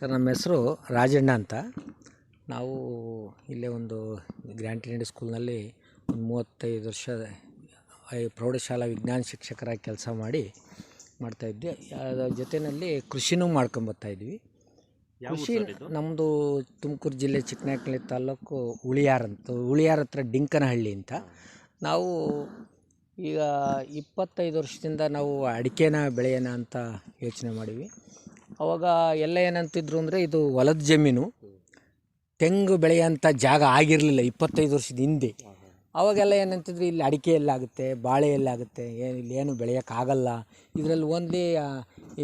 Sir ನಮ್ಮ ಹೆಸರು ರಾಜಣ್ಣ ಅಂತ. ನಾವು ಇಲ್ಲೇ ಒಂದು ಗ್ರ್ಯಾಂಟಿನೆಡ್ ಸ್ಕೂಲ್ನಲ್ಲಿ ಒಂದು ಮೂವತ್ತೈದು ವರ್ಷ ಪ್ರೌಢಶಾಲಾ ವಿಜ್ಞಾನ ಶಿಕ್ಷಕರಾಗಿ ಕೆಲಸ ಮಾಡಿ ಮಾಡ್ತಾಯಿದ್ವಿ ಅದರ ಜೊತೆಯಲ್ಲಿ ಕೃಷಿನೂ ಮಾಡ್ಕೊಂಬರ್ತಾಯಿದ್ವಿ ಕೃಷಿ ನಮ್ಮದು ತುಮಕೂರು ಜಿಲ್ಲೆ ಚಿಕ್ಕನಾಯಕನಹಳ್ಳಿ ತಾಲೂಕು ಉಳಿಯಾರ್ ಅಂತ ಉಳಿಯಾರ್ ಹತ್ರ ಡಿಂಕನಹಳ್ಳಿ ಅಂತ. ನಾವು ಈಗ ಇಪ್ಪತ್ತೈದು ವರ್ಷದಿಂದ ನಾವು ಅಡಿಕೆನ ಬೆಳೆಯೋಣ ಅಂತ ಯೋಚನೆ ಮಾಡೀವಿ ಅವಾಗ ಎಲ್ಲ ಏನಂತಿದ್ರು ಅಂದರೆ ಇದು ಹೊಲದ ಜಮೀನು. ತೆಂಗು ಬೆಳೆಯೋಂಥ ಜಾಗ ಆಗಿರಲಿಲ್ಲ ಇಪ್ಪತ್ತೈದು ವರ್ಷದ ಹಿಂದೆ. ಅವಾಗೆಲ್ಲ ಏನಂತಿದ್ರು ಇಲ್ಲಿ ಅಡಿಕೆ ಎಲ್ಲಾಗುತ್ತೆ ಬಾಳೆ ಎಲ್ಲಾಗುತ್ತೆ ಏನು ಇಲ್ಲಿ ಏನು ಬೆಳೆಯೋಕ್ಕಾಗಲ್ಲ ಇದರಲ್ಲಿ ಓನ್ಲಿ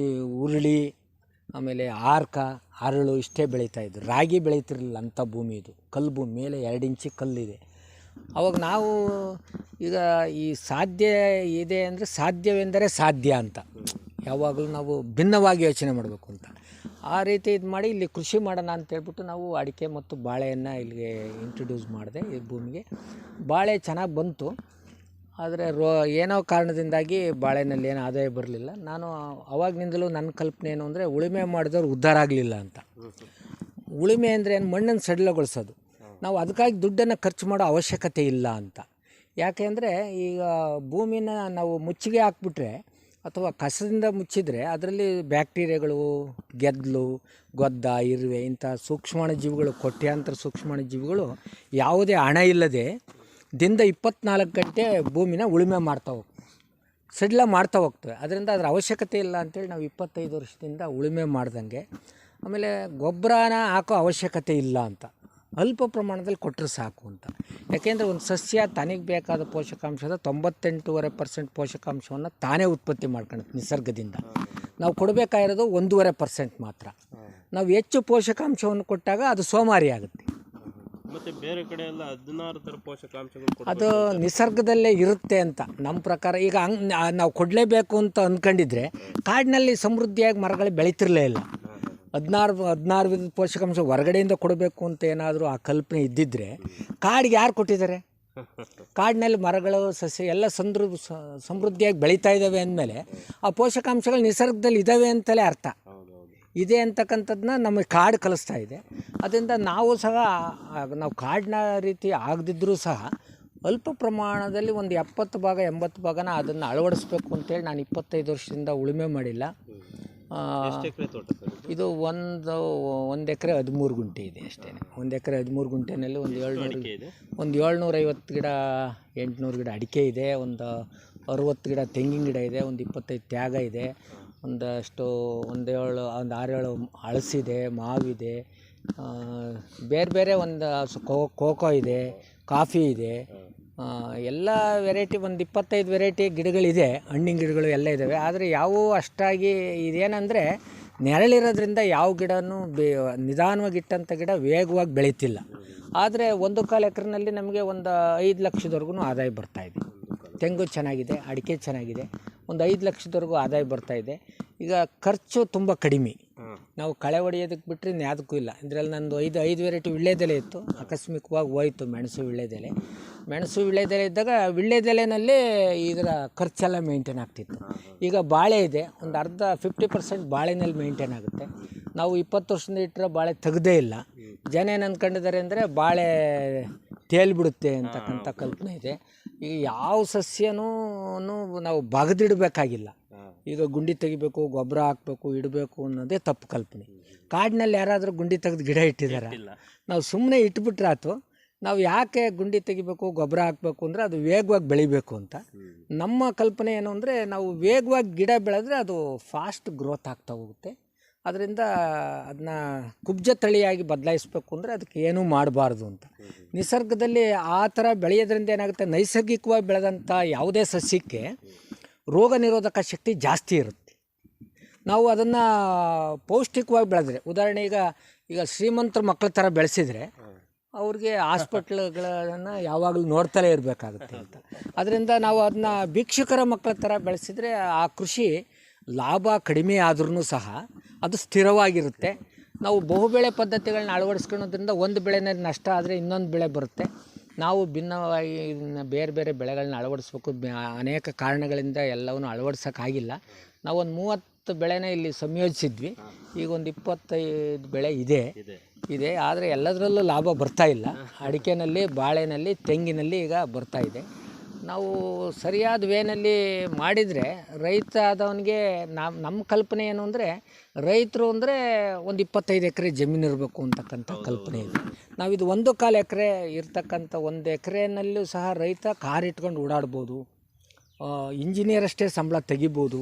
ಈ ಉರುಳಿ, ಆಮೇಲೆ ಆರ್ಕ, ಅರಳು ಇಷ್ಟೇ ಬೆಳೀತಾಯಿದ್ರು ರಾಗಿ ಬೆಳೀತಿರಲಿಲ್ಲ ಅಂಥ ಭೂಮಿ ಇದು. ಕಲ್ಲು ಭೂಮಿ, ಮೇಲೆ ಎರಡು ಇಂಚಿ ಕಲ್ಲಿದೆ. ಅವಾಗ ನಾವು ಈಗ ಈ ಸಾಧ್ಯ ಇದೆ ಅಂದರೆ ಸಾಧ್ಯವೆಂದರೆ ಸಾಧ್ಯ ಅಂತ. ಯಾವಾಗಲೂ ನಾವು ಭಿನ್ನವಾಗಿ ಯೋಚನೆ ಮಾಡಬೇಕು ಅಂತ. ಆ ರೀತಿ ಇದು ಮಾಡಿ ಇಲ್ಲಿ ಕೃಷಿ ಮಾಡೋಣ ಅಂತ ಹೇಳ್ಬಿಟ್ಟು ನಾವು ಅಡಿಕೆ ಮತ್ತು ಬಾಳೆಯನ್ನು ಇಲ್ಲಿಗೆ ಇಂಟ್ರೊಡ್ಯೂಸ್ ಮಾಡಿದೆ ಈ ಭೂಮಿಗೆ. ಬಾಳೆ ಚೆನ್ನಾಗಿ ಬಂತು. ಆದರೆ ರೋ, ಏನೋ ಕಾರಣದಿಂದಾಗಿ ಬಾಳೆನಲ್ಲಿ ಏನು ಆದಾಯ ಬರಲಿಲ್ಲ. ನಾನು ಅವಾಗಿನಿಂದಲೂ ನನ್ನ ಕಲ್ಪನೆ ಏನು ಅಂದರೆ ಉಳುಮೆ ಮಾಡಿದವ್ರು ಉದ್ಧಾರ ಆಗಲಿಲ್ಲ ಅಂತ. ಉಳುಮೆ ಅಂದರೆ ಏನು ಮಣ್ಣನ್ನು ಸಡಿಲಗೊಳಿಸೋದು. ನಾವು ಅದಕ್ಕಾಗಿ ದುಡ್ಡನ್ನು ಖರ್ಚು ಮಾಡೋ ಅವಶ್ಯಕತೆ ಇಲ್ಲ ಅಂತ. ಯಾಕೆಂದರೆ ಈಗ ಭೂಮಿನ ನಾವು ಮುಚ್ಚಿಗೆ ಹಾಕ್ಬಿಟ್ರೆ ಅಥವಾ ಕಸದಿಂದ ಮುಚ್ಚಿದರೆ ಅದರಲ್ಲಿ ಬ್ಯಾಕ್ಟೀರಿಯಾಗಳು, ಗೆದ್ದಲು, ಗೊದ್ದ, ಇರುವೆ ಇಂಥ ಸೂಕ್ಷ್ಮಾಣು ಜೀವಿಗಳು, ಕೋಟ್ಯಾಂತರ ಸೂಕ್ಷ್ಮಾಣು ಜೀವಿಗಳು ಯಾವುದೇ ಹಣ ಇಲ್ಲದೆ ದಿನದ ಇಪ್ಪತ್ನಾಲ್ಕು ಗಂಟೆ ಭೂಮಿನ ಉಳುಮೆ ಮಾಡ್ತಾ ಹೋಗ್ತವೆ ಸಡಿಲ ಮಾಡ್ತಾ ಹೋಗ್ತವೆ. ಅದರಿಂದ ಅದರ ಅವಶ್ಯಕತೆ ಇಲ್ಲ ಅಂತೇಳಿ ನಾವು ಇಪ್ಪತ್ತೈದು ವರ್ಷದಿಂದ ಉಳುಮೆ ಮಾಡ್ದಂಗೆ. ಆಮೇಲೆ ಗೊಬ್ಬರನ ಹಾಕೋ ಅವಶ್ಯಕತೆ ಇಲ್ಲ ಅಂತ. ಅಲ್ಪ ಪ್ರಮಾಣದಲ್ಲಿ ಕೊಟ್ಟರೆ ಸಾಕು ಅಂತ. ಯಾಕೆಂದರೆ ಒಂದು ಸಸ್ಯ ತನಗೆ ಬೇಕಾದ ಪೋಷಕಾಂಶದ ತೊಂಬತ್ತೆಂಟೂವರೆ ಪರ್ಸೆಂಟ್ ಪೋಷಕಾಂಶವನ್ನು ತಾನೇ ಉತ್ಪತ್ತಿ ಮಾಡ್ಕೊಳತ್ತೆ ನಿಸರ್ಗದಿಂದ. ನಾವು ಕೊಡಬೇಕಾಗಿರೋದು ಒಂದೂವರೆ ಪರ್ಸೆಂಟ್ ಮಾತ್ರ. ನಾವು ಹೆಚ್ಚು ಪೋಷಕಾಂಶವನ್ನು ಕೊಟ್ಟಾಗ ಅದು ಸೋಮಾರಿ ಆಗುತ್ತೆ. ಮತ್ತೆ ಬೇರೆ ಕಡೆ ಎಲ್ಲ ಹದಿನಾರು ಥರ ಪೋಷಕಾಂಶಗಳು. ಅದು ನಿಸರ್ಗದಲ್ಲೇ ಇರುತ್ತೆ ಅಂತ. ನಮ್ಮ ಪ್ರಕಾರ ಈಗ ಹಂಗ್ ನಾವು ಕೊಡಲೇಬೇಕು ಅಂತ ಅಂದ್ಕೊಂಡಿದ್ರೆ ಕಾಡಿನಲ್ಲಿ ಸಮೃದ್ಧಿಯಾಗಿ ಮರಗಳು ಬೆಳೀತಿರಲೇ ಇಲ್ಲ. ಹದಿನಾರು ಹದಿನಾರು ವಿಧದ ಪೋಷಕಾಂಶ ಹೊರಗಡೆಯಿಂದ ಕೊಡಬೇಕು ಅಂತ ಏನಾದರೂ ಆ ಕಲ್ಪನೆ ಇದ್ದಿದ್ದರೆ ಕಾಡಿಗೆ ಯಾರು ಕೊಟ್ಟಿದ್ದಾರೆ? ಕಾಡಿನಲ್ಲಿ ಮರಗಳು, ಸಸ್ಯ ಎಲ್ಲ ಸಂದೃ ಸಮೃದ್ಧಿಯಾಗಿ ಬೆಳೀತಾ ಇದ್ದಾವೆ ಅಂದಮೇಲೆ ಆ ಪೋಷಕಾಂಶಗಳು ನಿಸರ್ಗದಲ್ಲಿ ಇದ್ದಾವೆ ಅಂತಲೇ ಅರ್ಥ. ಇದೆ ಅಂತಕ್ಕಂಥದ್ದನ್ನ ನಮಗೆ ಕಾಡು ಕಲಿಸ್ತಾ ಇದೆ. ಅದರಿಂದ ನಾವು ಸಹ ನಾವು ಕಾಡಿನ ರೀತಿ ಆಗದಿದ್ದರೂ ಸಹ ಅಲ್ಪ ಪ್ರಮಾಣದಲ್ಲಿ ಒಂದು ಎಪ್ಪತ್ತು ಭಾಗ, ಎಂಬತ್ತು ಭಾಗನ ಅದನ್ನು ಅಳವಡಿಸ್ಬೇಕು ಅಂತೇಳಿ ನಾನು ಇಪ್ಪತ್ತೈದು ವರ್ಷದಿಂದ ಉಳುಮೆ ಮಾಡಿಲ್ಲ. ಇದು? ಒಂದು ಒಂದು ಎಕರೆ ಹದಿಮೂರು ಗುಂಟೆ ಇದೆ ಅಷ್ಟೇ. ಒಂದು ಎಕರೆ ಹದಿಮೂರು ಗುಂಟೆನಲ್ಲಿ ಒಂದು ಏಳ್ನೂರು ಒಂದು ಏಳ್ನೂರೈವತ್ತು ಗಿಡ ಎಂಟುನೂರು ಗಿಡ ಅಡಿಕೆ ಇದೆ. ಒಂದು ಅರುವತ್ತು ಗಿಡ ತೆಂಗಿನ ಗಿಡ ಇದೆ. ಒಂದು ಇಪ್ಪತ್ತೈದು ತ್ಯಾಗ ಇದೆ. ಒಂದಷ್ಟು ಒಂದು ಏಳು ಒಂದು ಆರೇಳು ಹಳಸಿದೆ ಮಾವಿದೆ ಬೇರೆ ಬೇರೆ ಒಂದು ಕೋಕೋ ಇದೆ ಕಾಫಿ ಇದೆ. ಎಲ್ಲ ವೆರೈಟಿ ಒಂದು ಇಪ್ಪತ್ತೈದು ವೆರೈಟಿ ಗಿಡಗಳಿದೆ, ಹಣ್ಣಿನ ಗಿಡಗಳು ಎಲ್ಲ ಇದ್ದಾವೆ ಆದರೆ ಯಾವುವು ಅಷ್ಟಾಗಿ ಇದೇನೆಂದರೆ ನೆರಳಿರೋದ್ರಿಂದ ಯಾವ ಗಿಡನೂ ಬೇ, ನಿಧಾನವಾಗಿ ಇಟ್ಟಂಥ ಗಿಡ ವೇಗವಾಗಿ ಬೆಳೀತಿಲ್ಲ. ಆದರೆ ಒಂದು ಕಾಲು ಎಕರೆನಲ್ಲಿ ನಮಗೆ ಒಂದು ಐದು ಲಕ್ಷದವರೆಗೂ ಆದಾಯ ಬರ್ತಾಯಿದೆ ತೆಂಗು ಚೆನ್ನಾಗಿದೆ, ಅಡಿಕೆ ಚೆನ್ನಾಗಿದೆ. ಒಂದು ಐದು ಲಕ್ಷದವರೆಗೂ ಆದಾಯ ಬರ್ತಾಯಿದೆ ಈಗ ಖರ್ಚು ತುಂಬ ಕಡಿಮೆ. ನಾವು ಕಳೆ ಹೊಡೆಯೋದಕ್ಕೆ ಬಿಟ್ಟರೆ ಯಾವುದಕ್ಕೂ ಇಲ್ಲ. ಇದರಲ್ಲಿ ನಂದು ಐದು ಐದು ವೆರೈಟಿ ವಿಳ್ಳೆದೆಲೆ ಇತ್ತು. ಆಕಸ್ಮಿಕವಾಗಿ ಹೋಯ್ತು ಮೆಣಸು ವಿಳ್ಳೆದೆಲೆ ಮೆಣಸು ವಿಳ್ಳೆದೆಲೆ ಇದ್ದಾಗ ವೀಳ್ಯದೆಲೆಯಲ್ಲಿ ಇದರ ಖರ್ಚೆಲ್ಲ ಮೇಂಟೈನ್ ಆಗ್ತಿತ್ತು. ಈಗ ಬಾಳೆ ಇದೆ. ಒಂದು ಅರ್ಧ ಫಿಫ್ಟಿ ಪರ್ಸೆಂಟ್ ಬಾಳೆನಲ್ಲಿ ಮೇಂಟೈನ್ ಆಗುತ್ತೆ. ನಾವು ಇಪ್ಪತ್ತು ವರ್ಷದಿಂದ ಇಟ್ಟರೆ ಬಾಳೆ ತೆಗ್ದೇ ಇಲ್ಲ. ಜನ ಏನು ಅಂದ್ಕೊಂಡಿದ್ದಾರೆ ಅಂದರೆ ಬಾಳೆ ತೇಲ್ಬಿಡುತ್ತೆ ಅಂತಕ್ಕಂಥ ಕಲ್ಪನೆ ಇದೆ. ಈ ಯಾವ ಸಸ್ಯನೂ ನಾವು ಬಗದಿಡಬೇಕಾಗಿಲ್ಲ. ಈಗ ಗುಂಡಿ ತೆಗಿಬೇಕು ಗೊಬ್ಬರ ಹಾಕಬೇಕು ಇಡಬೇಕು ಅನ್ನೋದೇ ತಪ್ಪು ಕಲ್ಪನೆ. ಕಾಡಿನಲ್ಲಿ ಯಾರಾದರೂ ಗುಂಡಿ ತೆಗೆದು ಗಿಡ ಇಟ್ಟಿದ್ದಾರೆ ನಾವು ಸುಮ್ಮನೆ ಇಟ್ಬಿಟ್ರೆ ಆಯ್ತು ನಾವು ಯಾಕೆ ಗುಂಡಿ ತೆಗಿಬೇಕು ಗೊಬ್ಬರ ಹಾಕಬೇಕು ಅಂದರೆ ಅದು ವೇಗವಾಗಿ ಬೆಳಿಬೇಕು ಅಂತ. ನಮ್ಮ ಕಲ್ಪನೆ ಏನು ಅಂದರೆ ನಾವು ವೇಗವಾಗಿ ಗಿಡ ಬೆಳೆದ್ರೆ ಅದು ಫಾಸ್ಟ್ ಗ್ರೋತ್ ಆಗ್ತಾ ಹೋಗುತ್ತೆ. ಅದರಿಂದ ಅದನ್ನ ಕುಬ್ಜ ತಳಿಯಾಗಿ ಬದಲಾಯಿಸ್ಬೇಕು ಅಂದರೆ ಅದಕ್ಕೆ ಏನೂ ಮಾಡಬಾರ್ದು ಅಂತ. ನಿಸರ್ಗದಲ್ಲಿ ಆ ಥರ ಬೆಳೆಯೋದ್ರಿಂದ ಏನಾಗುತ್ತೆ? ನೈಸರ್ಗಿಕವಾಗಿ ಬೆಳೆದಂಥ ಯಾವುದೇ ಸಸ್ಯಕ್ಕೆ ರೋಗ ನಿರೋಧಕ ಶಕ್ತಿ ಜಾಸ್ತಿ ಇರುತ್ತೆ. ನಾವು ಅದನ್ನು ಪೌಷ್ಟಿಕವಾಗಿ ಬೆಳೆದ್ರೆ, ಉದಾಹರಣೆ ಈಗ ಈಗ ಶ್ರೀಮಂತರ ಮಕ್ಕಳ ಥರ ಬೆಳೆಸಿದರೆ, ಅವ್ರಿಗೆ ಹಾಸ್ಪಿಟ್ಲ್ಗಳನ್ನು ಯಾವಾಗಲೂ ನೋಡ್ತಲೇ ಇರಬೇಕಾಗುತ್ತೆ ಅಂತ. ಅದರಿಂದ ನಾವು ಅದನ್ನ ಭಿಕ್ಷುಕರ ಮಕ್ಕಳ ಥರ ಬೆಳೆಸಿದರೆ ಆ ಕೃಷಿ ಲಾಭ ಕಡಿಮೆ ಆದ್ರೂ ಸಹ ಅದು ಸ್ಥಿರವಾಗಿರುತ್ತೆ. ನಾವು ಬಹುಬೆಳೆ ಪದ್ಧತಿಗಳನ್ನ ಅಳವಡಿಸ್ಕೊಳ್ಳೋದ್ರಿಂದ ಒಂದು ಬೆಳೆನಲ್ಲಿ ನಷ್ಟ ಆದರೆ ಇನ್ನೊಂದು ಬೆಳೆ ಬರುತ್ತೆ. ನಾವು ಭಿನ್ನವಾಗಿ ಇದನ್ನ ಬೇರೆ ಬೇರೆ ಬೆಳೆಗಳನ್ನ ಅಳವಡಿಸ್ಬೇಕು. ಅನೇಕ ಕಾರಣಗಳಿಂದ ಎಲ್ಲವನ್ನು ಅಳವಡಿಸೋಕ್ಕಾಗಿಲ್ಲ. ನಾವೊಂದು ಮೂವತ್ತು ಬೆಳೆನ ಇಲ್ಲಿ ಸಂಯೋಜಿಸಿದ್ವಿ. ಈಗ ಒಂದು ಇಪ್ಪತ್ತೈದು ಬೆಳೆ ಇದೆ. ಇದೆ. ಇದೆ. ಆದರೆ ಎಲ್ಲದರಲ್ಲೂ ಲಾಭ ಬರ್ತಾ ಇಲ್ಲ. ಅಡಿಕೆನಲ್ಲಿ ಬಾಳೆನಲ್ಲಿ ತೆಂಗಿನಲ್ಲಿ ಈಗ ಬರ್ತಾ ಇದೆ. ನಾವು ಸರಿಯಾದ ವೇನಲ್ಲಿ ಮಾಡಿದರೆ ರೈತ ಆದವನಿಗೆ ನಮ್ಮ ನಮ್ಮ ಕಲ್ಪನೆ ಏನು ಅಂದರೆ ರೈತರು ಅಂದರೆ ಒಂದು ಇಪ್ಪತ್ತೈದು ಎಕರೆ ಜಮೀನು ಇರಬೇಕು ಅಂತಕ್ಕಂಥ ಕಲ್ಪನೆ ಇದೆ. ನಾವಿದು ಒಂದು ಕಾಲು ಎಕರೆ ಇರ್ತಕ್ಕಂಥ ಒಂದು ಎಕರೆನಲ್ಲೂ ಸಹ ರೈತ ಕಾರ್ ಇಟ್ಕೊಂಡು ಓಡಾಡ್ಬೋದು ಇಂಜಿನಿಯರ್ ಅಷ್ಟೇ ಸಂಬಳ ತೆಗಿಬೋದು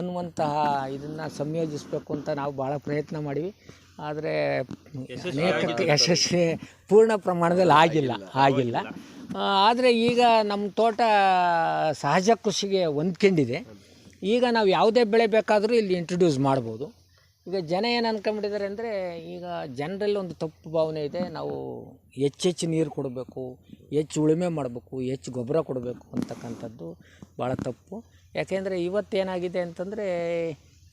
ಅನ್ನುವಂತಹ ಇದನ್ನು ಸಂಯೋಜಿಸಬೇಕು ಅಂತ ನಾವು ಭಾಳ ಪ್ರಯತ್ನ ಮಾಡಿವಿ. ಆದರೆ ಅನೇಕ ಯಶಸ್ವಿ ಪೂರ್ಣ ಪ್ರಮಾಣದಲ್ಲಿ ಆಗಿಲ್ಲ ಆಗಿಲ್ಲ ಆದರೆ ಈಗ ನಮ್ಮ ತೋಟ ಸಹಜ ಕೃಷಿಗೆ ಹೊಂದ್ಕೊಂಡಿದೆ. ಈಗ ನಾವು ಯಾವುದೇ ಬೆಳೆ ಬೇಕಾದರೂ ಇಲ್ಲಿ ಇಂಟ್ರೊಡ್ಯೂಸ್ ಮಾಡ್ಬೋದು. ಈಗ ಜನ ಏನು ಅಂದ್ಕೊಂಬಿಟ್ಟಿದ್ದಾರೆ ಅಂದರೆ ಈಗ ಜನರಲ್ಲಿ ಒಂದು ತಪ್ಪು ಭಾವನೆ ಇದೆ. ನಾವು ಹೆಚ್ಚೆಚ್ಚು ನೀರು ಕೊಡಬೇಕು ಹೆಚ್ಚು ಉಳುಮೆ ಮಾಡಬೇಕು ಹೆಚ್ಚು ಗೊಬ್ಬರ ಕೊಡಬೇಕು ಅಂತಕ್ಕಂಥದ್ದು ಭಾಳ ತಪ್ಪು. ಯಾಕೆಂದರೆ ಇವತ್ತೇನಾಗಿದೆ ಅಂತಂದರೆ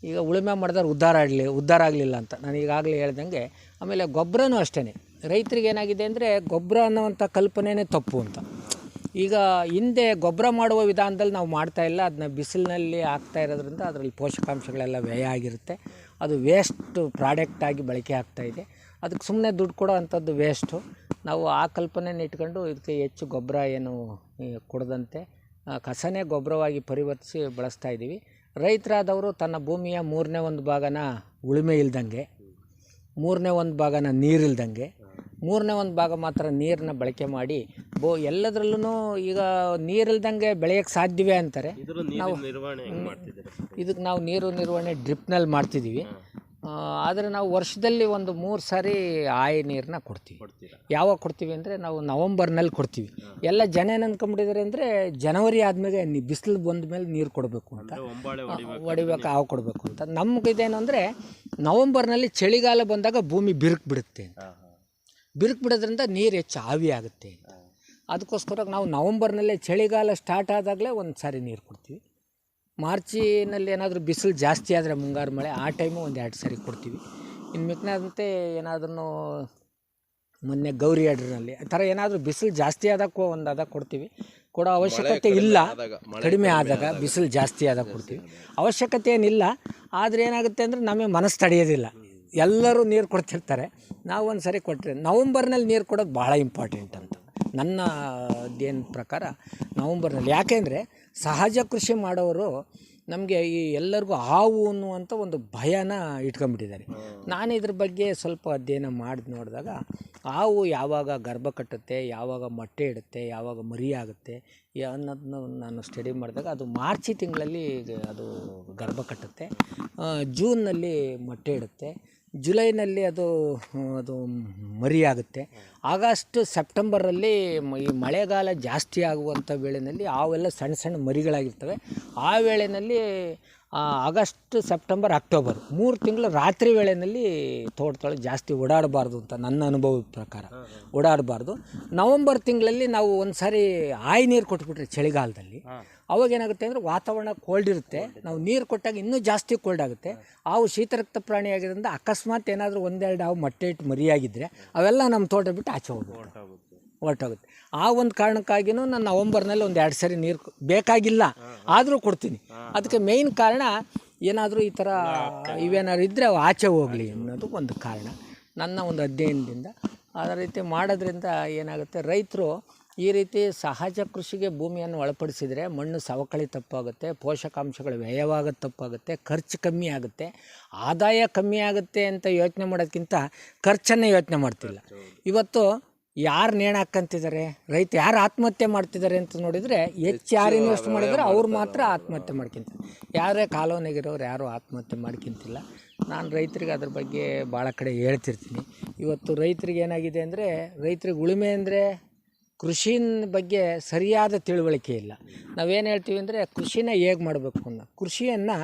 ಈಗ ಉಳುಮೆ ಮಾಡಿದವ್ರು ಉದ್ಧಾರ ಆಗಲಿ, ಉದ್ಧಾರ ಆಗಲಿಲ್ಲ ಅಂತ. ನಾನು ಈಗಾಗಲೇ ಹೇಳ್ದಂಗೆ, ಆಮೇಲೆ ಗೊಬ್ಬರನೂ ಅಷ್ಟೇ ರೈತರಿಗೆ ಏನಾಗಿದೆ ಅಂದರೆ ಗೊಬ್ಬರ ಅನ್ನೋವಂಥ ಕಲ್ಪನೆಯೇ ತಪ್ಪು ಅಂತ. ಈಗ ಹಿಂದೆ ಗೊಬ್ಬರ ಮಾಡುವ ವಿಧಾನದಲ್ಲಿ ನಾವು ಮಾಡ್ತಾ ಇಲ್ಲ ಅದನ್ನ ಬಿಸಿಲಿನಲ್ಲಿ ಹಾಕ್ತಾ ಇರೋದ್ರಿಂದ ಅದರಲ್ಲಿ ಪೋಷಕಾಂಶಗಳೆಲ್ಲ ವ್ಯಯ ಆಗಿರುತ್ತೆ. ಅದು ವೇಸ್ಟ್ ಪ್ರಾಡಕ್ಟ್ ಆಗಿ ಬಳಕೆ ಇದೆ. ಅದಕ್ಕೆ ಸುಮ್ಮನೆ ದುಡ್ಡು ಕೊಡೋ ಅಂಥದ್ದು ವೇಸ್ಟು ನಾವು ಆ ಕಲ್ಪನೆನ ಇಟ್ಕೊಂಡು ಇದಕ್ಕೆ ಹೆಚ್ಚು ಗೊಬ್ಬರ ಏನು ಕೊಡದಂತೆ ಕಸನೇ ಗೊಬ್ಬರವಾಗಿ ಪರಿವರ್ತಿಸಿ ಬಳಸ್ತಾ ಇದ್ದೀವಿ. ರೈತರಾದವರು ತನ್ನ ಭೂಮಿಯ ಮೂರನೇ ಒಂದು ಭಾಗನ ಉಳುಮೆ ಇಲ್ದಂಗೆ ಮೂರನೇ ಒಂದು ಭಾಗನ ನೀರಿಲ್ದಂಗೆ ಮೂರನೇ ಒಂದು ಭಾಗ ಮಾತ್ರ ನೀರನ್ನ ಬಳಕೆ ಮಾಡಿ ಬೋ ಎಲ್ಲದರಲ್ಲೂ ಈಗ ನೀರಿಲ್ದಂಗೆ ಬೆಳೆಯೋಕ್ಕೆ ಸಾಧ್ಯವೇ ಅಂತಾರೆ. ನಾವು ಇದಕ್ಕೆ ನಾವು ನೀರು ನಿರ್ವಹಣೆ ಡ್ರಿಪ್ನಲ್ಲಿ ಮಾಡ್ತಿದ್ದೀವಿ. ಆದರೆ ನಾವು ವರ್ಷದಲ್ಲಿ ಒಂದು ಮೂರು ಸಾರಿ ಆಯ ನೀರನ್ನ ಕೊಡ್ತೀವಿ. ಯಾವಾಗ ಕೊಡ್ತೀವಿ ಅಂದರೆ ನಾವು ನವಂಬರ್ನಲ್ಲಿ ಕೊಡ್ತೀವಿ. ಎಲ್ಲ ಜನ ಏನು ಅಂದ್ಕೊಂಬಿಟ್ಟಿದ್ದಾರೆ ಅಂದರೆ ಜನವರಿ ಆದಮೇಲೆ ಬಿಸಿಲು ಬಂದ ಮೇಲೆ ನೀರು ಕೊಡಬೇಕು ಅಂತ. ಹೊಡಿಬೇಕು ಹಾವು ಕೊಡಬೇಕು ಅಂತ. ನಮಗಿದೇನು ಅಂದರೆ ನವಂಬರ್ನಲ್ಲಿ ಚಳಿಗಾಲ ಬಂದಾಗ ಭೂಮಿ ಬಿರುಕು ಬಿಡುತ್ತೆ. ಅಂತ ಬಿರುಕು ಬಿಡೋದ್ರಿಂದ ನೀರು ಹೆಚ್ಚು ಆವಿ ಆಗುತ್ತೆ. ಅಂತ ಅದಕ್ಕೋಸ್ಕರ ನಾವು ನವಂಬರ್ನಲ್ಲೇ ಚಳಿಗಾಲ ಸ್ಟಾರ್ಟ್ ಆದಾಗಲೇ ಒಂದು ಸಾರಿ ನೀರು ಕೊಡ್ತೀವಿ. ಮಾರ್ಚಿನಲ್ಲಿ ಏನಾದರೂ ಬಿಸಿಲು ಜಾಸ್ತಿ ಆದರೆ ಮುಂಗಾರು ಮಳೆ ಆ ಟೈಮು ಒಂದು ಎರಡು ಸಾರಿ ಕೊಡ್ತೀವಿ. ಇನ್ನು ಮಿಕ್ಕನಾದಂತೆ ಏನಾದ್ರೂ ಮೊನ್ನೆ ಗೌರಿ ಅಡ್ರಲ್ಲಿ ಆ ಥರ ಏನಾದರೂ ಬಿಸಿಲು ಜಾಸ್ತಿ ಆದಾಗ ಒಂದು ಆದಾಗ ಕೊಡ್ತೀವಿ. ಕೊಡೋ ಅವಶ್ಯಕತೆ ಇಲ್ಲ. ಕಡಿಮೆ ಆದಾಗ ಬಿಸಿಲು ಜಾಸ್ತಿ ಆದಾಗ ಕೊಡ್ತೀವಿ. ಅವಶ್ಯಕತೆ ಏನಿಲ್ಲ. ಆದರೆ ಏನಾಗುತ್ತೆ ಅಂದರೆ ನಮಗೆ ಮನಸ್ಸು ತಡೆಯೋದಿಲ್ಲ. ಎಲ್ಲರೂ ನೀರು ಕೊಡ್ತಿರ್ತಾರೆ. ನಾವು ಒಂದು ಸರಿ ಕೊಟ್ಟರೆ ನವಂಬರ್ನಲ್ಲಿ ನೀರು ಕೊಡೋದು ಭಾಳ ಇಂಪಾರ್ಟೆಂಟ್ ಅಂತ. ನನ್ನ ಅಧ್ಯಯನ ಪ್ರಕಾರ ನವಂಬರ್ನಲ್ಲಿ. ಯಾಕೆಂದರೆ ಸಹಜ ಕೃಷಿ ಮಾಡೋರು ನಮಗೆ ಈ ಎಲ್ಲರಿಗೂ ಹಾವು ಅನ್ನುವಂಥ ಒಂದು ಭಯನ ಇಟ್ಕೊಂಡ್ಬಿಟ್ಟಿದ್ದಾರೆ. ನಾನು ಇದ್ರ ಬಗ್ಗೆ ಸ್ವಲ್ಪ ಅಧ್ಯಯನ ಮಾಡಿ ನೋಡಿದಾಗ ಹಾವು ಯಾವಾಗ ಗರ್ಭ ಕಟ್ಟುತ್ತೆ ಯಾವಾಗ ಮೊಟ್ಟೆ ಇಡುತ್ತೆ ಯಾವಾಗ ಮರಿ ಆಗುತ್ತೆ ಅನ್ನೋದನ್ನ ನಾನು ಸ್ಟಡಿ ಮಾಡಿದಾಗ ಅದು ಮಾರ್ಚ್ ತಿಂಗಳಲ್ಲಿ ಅದು ಗರ್ಭ ಕಟ್ಟುತ್ತೆ. ಜೂನ್ನಲ್ಲಿ ಮೊಟ್ಟೆ ಇಡುತ್ತೆ. ಜುಲೈನಲ್ಲಿ ಅದು ಅದು ಮರಿಯಾಗುತ್ತೆ. ಆಗಸ್ಟ್ ಸೆಪ್ಟೆಂಬರಲ್ಲಿ ಈ ಮಳೆಗಾಲ ಜಾಸ್ತಿ ಆಗುವಂಥ ವೇಳೆಯಲ್ಲಿ ಅವೆಲ್ಲ ಸಣ್ಣ ಸಣ್ಣ ಮರಿಗಳಾಗಿರ್ತವೆ. ಆ ವೇಳೆಯಲ್ಲಿ ಆಗಸ್ಟ್, ಸೆಪ್ಟೆಂಬರ್, ಅಕ್ಟೋಬರ್ ಮೂರು ತಿಂಗಳು ರಾತ್ರಿ ವೇಳೆಯಲ್ಲಿ ತೋಟದೊಳಗೆ ಜಾಸ್ತಿ ಓಡಾಡಬಾರ್ದು ಅಂತ ನನ್ನ ಅನುಭವದ ಪ್ರಕಾರ ಓಡಾಡಬಾರ್ದು. ನವಂಬರ್ ತಿಂಗಳಲ್ಲಿ ನಾವು ಒಂದು ಸಾರಿ ಆಯಿ ನೀರು ಕೊಟ್ಬಿಟ್ರೆ ಚಳಿಗಾಲದಲ್ಲಿ. ಅವಾಗ ಏನಾಗುತ್ತೆ ಅಂದರೆ ವಾತಾವರಣ ಕೋಲ್ಡ್ ಇರುತ್ತೆ. ನಾವು ನೀರು ಕೊಟ್ಟಾಗ ಇನ್ನೂ ಜಾಸ್ತಿ ಕೋಲ್ಡ್ ಆಗುತ್ತೆ. ಹಾವು ಶೀತರಕ್ತ ಪ್ರಾಣಿ ಆಗಿರೋದ್ರಿಂದ ಅಕಸ್ಮಾತ್ ಏನಾದರೂ ಒಂದೆರಡು ಹಾವು ಮೊಟ್ಟೆ ಇಟ್ಟು ಮರಿಯಾಗಿದ್ದರೆ ಅವೆಲ್ಲ ನಮ್ಮ ತೋಟ ಬಿಟ್ಟು ಆಚೆ ಹೋಗ್ಬೋದು ಹೊರ್ಟೋಗುತ್ತೆ. ಹೊರಟೋಗುತ್ತೆ. ಆ ಒಂದು ಕಾರಣಕ್ಕಾಗಿನೂ ನಾನು ನವಂಬರ್ನಲ್ಲಿ ಒಂದು ಎರಡು ಸರಿ ನೀರು ಬೇಕಾಗಿಲ್ಲ. ಆದರೂ ಕೊಡ್ತೀನಿ. ಅದಕ್ಕೆ ಮೇಯ್ನ್ ಕಾರಣ ಏನಾದರೂ ಈ ಥರ ಇವೇನಾದ್ರು ಇದ್ದರೆ ಅವು ಆಚೆ ಹೋಗಲಿ ಅನ್ನೋದು ಒಂದು ಕಾರಣ. ನನ್ನ ಒಂದು ಅಧ್ಯಯನದಿಂದ. ಅದೇ ರೀತಿ ಮಾಡೋದ್ರಿಂದ ಏನಾಗುತ್ತೆ ರೈತರು ಈ ರೀತಿ ಸಹಜ ಕೃಷಿಗೆ ಭೂಮಿಯನ್ನು ಒಳಪಡಿಸಿದರೆ ಮಣ್ಣು ಸವಕಳಿ ತಪ್ಪಾಗುತ್ತೆ ಪೋಷಕಾಂಶಗಳು ವ್ಯಯವಾಗೋದು ತಪ್ಪಾಗುತ್ತೆ ಖರ್ಚು ಕಮ್ಮಿ ಆಗುತ್ತೆ. ಆದಾಯ ಕಮ್ಮಿ ಆಗುತ್ತೆ ಅಂತ ಯೋಚನೆ ಮಾಡೋದಕ್ಕಿಂತ ಖರ್ಚನ್ನೇ ಯೋಚನೆ ಮಾಡ್ತಿಲ್ಲ. ಇವತ್ತು ಯಾರು ನೇಣು ಹಾಕ್ಕಂತಿದ್ದಾರೆ ರೈತ ಯಾರು ಆತ್ಮಹತ್ಯೆ ಮಾಡ್ತಿದ್ದಾರೆ ಅಂತ ನೋಡಿದರೆ ಹೆಚ್ಚು ಯಾರು ಇನ್ವೆಸ್ಟ್ ಮಾಡಿದರೆ ಅವ್ರು ಮಾತ್ರ ಆತ್ಮಹತ್ಯೆ ಮಾಡ್ಕಿಂತಾರೆ ಯಾರೇ ಕಾಲೋನಿಗಿರೋರು ಯಾರೂ ಆತ್ಮಹತ್ಯೆ ಮಾಡ್ಕಿಂತಿಲ್ಲ. ನಾನು ರೈತರಿಗೆ ಅದ್ರ ಬಗ್ಗೆ ಭಾಳ ಕಡೆ ಹೇಳ್ತಿರ್ತೀನಿ. ಇವತ್ತು ರೈತರಿಗೆ ಏನಾಗಿದೆ ಅಂದರೆ ರೈತರಿಗೆ ಉಳುಮೆ ಅಂದರೆ ಕೃಷಿನ ಬಗ್ಗೆ ಸರಿಯಾದ ತಿಳುವಳಿಕೆ ಇಲ್ಲ. ನಾವೇನು ಹೇಳ್ತೀವಿ ಅಂದರೆ ಕೃಷಿನ ಹೇಗೆ ಮಾಡಬೇಕು ಅನ್ನೋ ಕೃಷಿಯನ್ನು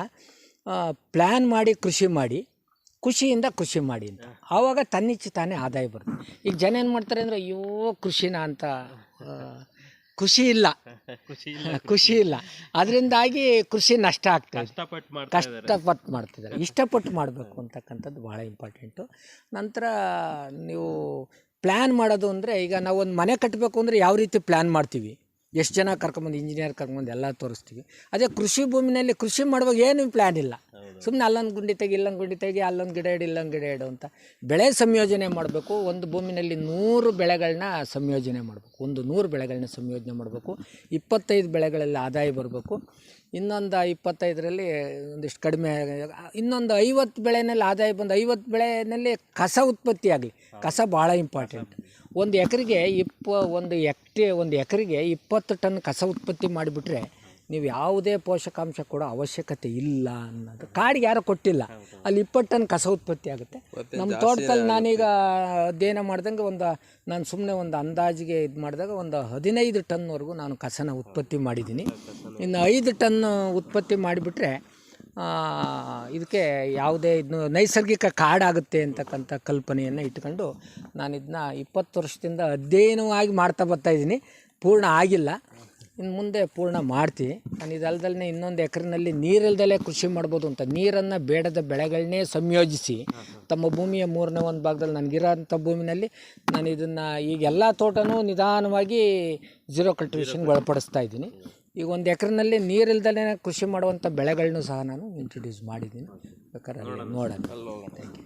ಪ್ಲ್ಯಾನ್ ಮಾಡಿ ಕೃಷಿ ಮಾಡಿ ಖುಷಿಯಿಂದ ಕೃಷಿ ಮಾಡಿ ಅಂತ. ಆವಾಗ ತನ್ನಿಚ್ಚು ತಾನೇ ಆದಾಯ ಬರುತ್ತೆ. ಈಗ ಜನ ಏನು ಮಾಡ್ತಾರೆ ಅಂದರೆ ಅಯ್ಯೋ ಕೃಷಿನ ಅಂತ ಖುಷಿ ಇಲ್ಲ. ಖುಷಿ ಇಲ್ಲ ಅದರಿಂದಾಗಿ ಕೃಷಿ ನಷ್ಟ ಆಗ್ತದೆ ಕಷ್ಟಪಟ್ಟು ಮಾಡ್ತಿದ್ದಾರೆ. ಇಷ್ಟಪಟ್ಟು ಮಾಡಬೇಕು ಅಂತಕ್ಕಂಥದ್ದು ಭಾಳ ಇಂಪಾರ್ಟೆಂಟು ನಂತರ ನೀವು ಪ್ಲ್ಯಾನ್ ಮಾಡೋದು ಅಂದರೆ ಈಗ ನಾವು ಒಂದು ಮನೆ ಕಟ್ಟಬೇಕು ಅಂದರೆ ಯಾವ ರೀತಿ ಪ್ಲ್ಯಾನ್ ಮಾಡ್ತೀವಿ? ಎಷ್ಟು ಜನ ಕರ್ಕೊಂಬಂದು ಇಂಜಿನಿಯರ್ ಕರ್ಕೊಂಬಂದು ಎಲ್ಲ ತೋರಿಸ್ತೀವಿ. ಅದೇ ಕೃಷಿ ಭೂಮಿನಲ್ಲಿ ಕೃಷಿ ಮಾಡುವಾಗ ಏನು ಪ್ಲ್ಯಾನ್ ಇಲ್ಲ. ಸುಮ್ಮನೆ ಅಲ್ಲೊಂದು ಗುಂಡಿ ತೆಗಿ ಇಲ್ಲೊಂದು ಗುಂಡಿ ತೆಗಿ ಅಲ್ಲೊಂದು ಗಿಡ ಇಡು ಇಲ್ಲೊಂದು ಗಿಡ ಇಡು ಅಂತ. ಬೆಳೆ ಸಂಯೋಜನೆ ಮಾಡಬೇಕು. ಒಂದು ಭೂಮಿನಲ್ಲಿ ನೂರು ಬೆಳೆಗಳನ್ನ ಸಂಯೋಜನೆ ಮಾಡಬೇಕು. ಒಂದು ನೂರು ಬೆಳೆಗಳನ್ನ ಸಂಯೋಜನೆ ಮಾಡಬೇಕು. ಇಪ್ಪತ್ತೈದು ಬೆಳೆಗಳಲ್ಲಿ ಆದಾಯ ಬರಬೇಕು. ಇನ್ನೊಂದು ಇಪ್ಪತ್ತೈದರಲ್ಲಿ ಒಂದಿಷ್ಟು ಕಡಿಮೆ ಇನ್ನೊಂದು ಐವತ್ತು ಬೆಳೆನಲ್ಲಿ ಆದಾಯ ಬಂದು ಐವತ್ತು ಬೆಳೆನಲ್ಲಿ ಕಸ ಉತ್ಪತ್ತಿ ಆಗಲಿ. ಕಸ ಭಾಳ ಇಂಪಾರ್ಟೆಂಟ್ ಒಂದು ಎಕರೆಗೆ ಇಪ್ಪ ಒಂದು ಎಕ್ಟೆ ಒಂದು ಎಕರೆಗೆ ಇಪ್ಪತ್ತು ಟನ್ ಕಸ ಉತ್ಪತ್ತಿ ಮಾಡಿಬಿಟ್ರೆ ನೀವು ಯಾವುದೇ ಪೋಷಕಾಂಶ ಕೊಡೋ ಅವಶ್ಯಕತೆ ಇಲ್ಲ ಅನ್ನೋದು. ಕಾಡಿಗೆ ಯಾರೂ ಕೊಟ್ಟಿಲ್ಲ. ಅಲ್ಲಿ ಇಪ್ಪತ್ತು ಟನ್ ಕಸ ಉತ್ಪತ್ತಿ ಆಗುತ್ತೆ. ನಮ್ಮ ತೋಟದಲ್ಲಿ ನಾನೀಗ ಅಧ್ಯಯನ ಮಾಡ್ದಂಗೆ ಒಂದು ನಾನು ಸುಮ್ಮನೆ ಒಂದು ಅಂದಾಜಿಗೆ ಇದು ಮಾಡಿದಾಗ ಒಂದು ಹದಿನೈದು ಟನ್ವರೆಗೂ ನಾನು ಕಸನ ಉತ್ಪತ್ತಿ ಮಾಡಿದ್ದೀನಿ. ಇನ್ನು ಐದು ಟನ್ ಉತ್ಪತ್ತಿ ಮಾಡಿಬಿಟ್ರೆ ಇದಕ್ಕೆ ಯಾವುದೇ ಇದನ್ನು ನೈಸರ್ಗಿಕ ಕಾಡಾಗುತ್ತೆ ಅಂತಕ್ಕಂಥ ಕಲ್ಪನೆಯನ್ನು ಇಟ್ಕೊಂಡು ನಾನು ಇದನ್ನ ಇಪ್ಪತ್ತು ವರ್ಷದಿಂದ ಅಧ್ಯಯನವಾಗಿ ಮಾಡ್ತಾ ಬರ್ತಾ ಇದ್ದೀನಿ. ಪೂರ್ಣ ಆಗಿಲ್ಲ. ಇನ್ನು ಮುಂದೆ ಪೂರ್ಣ ಮಾಡ್ತೀವಿ ನಾನು ಇದಲ್ದಲ್ಲೇ ಇನ್ನೊಂದು ಎಕರೆನಲ್ಲಿ ನೀರಿಲ್ದಲೇ ಕೃಷಿ ಮಾಡ್ಬೋದು ಅಂತ, ನೀರನ್ನು ಬೇಡದ ಬೆಳೆಗಳನ್ನೇ ಸಂಯೋಜಿಸಿ ತಮ್ಮ ಭೂಮಿಯ ಮೂರನೇ ಒಂದು ಭಾಗದಲ್ಲಿ ನನಗಿರೋಂಥ ಭೂಮಿನಲ್ಲಿ ನಾನು ಇದನ್ನು ಈಗ ಎಲ್ಲ ತೋಟನೂ ನಿಧಾನವಾಗಿ ಜೀರೋ ಕಲ್ಟಿವೇಷನ್ಗೆ ಒಳಪಡಿಸ್ತಾ ಇದ್ದೀನಿ. ಈಗ ಒಂದು ಎಕರೆನಲ್ಲಿ ನೀರಿಲ್ದಲೇ ಕೃಷಿ ಮಾಡುವಂಥ ಬೆಳೆಗಳನ್ನೂ ಸಹ ನಾನು ಇಂಟ್ರೊಡ್ಯೂಸ್ ಮಾಡಿದ್ದೀನಿ ಬೇಕಾದ್ರೆ ನೋಡೋಣ. Thank you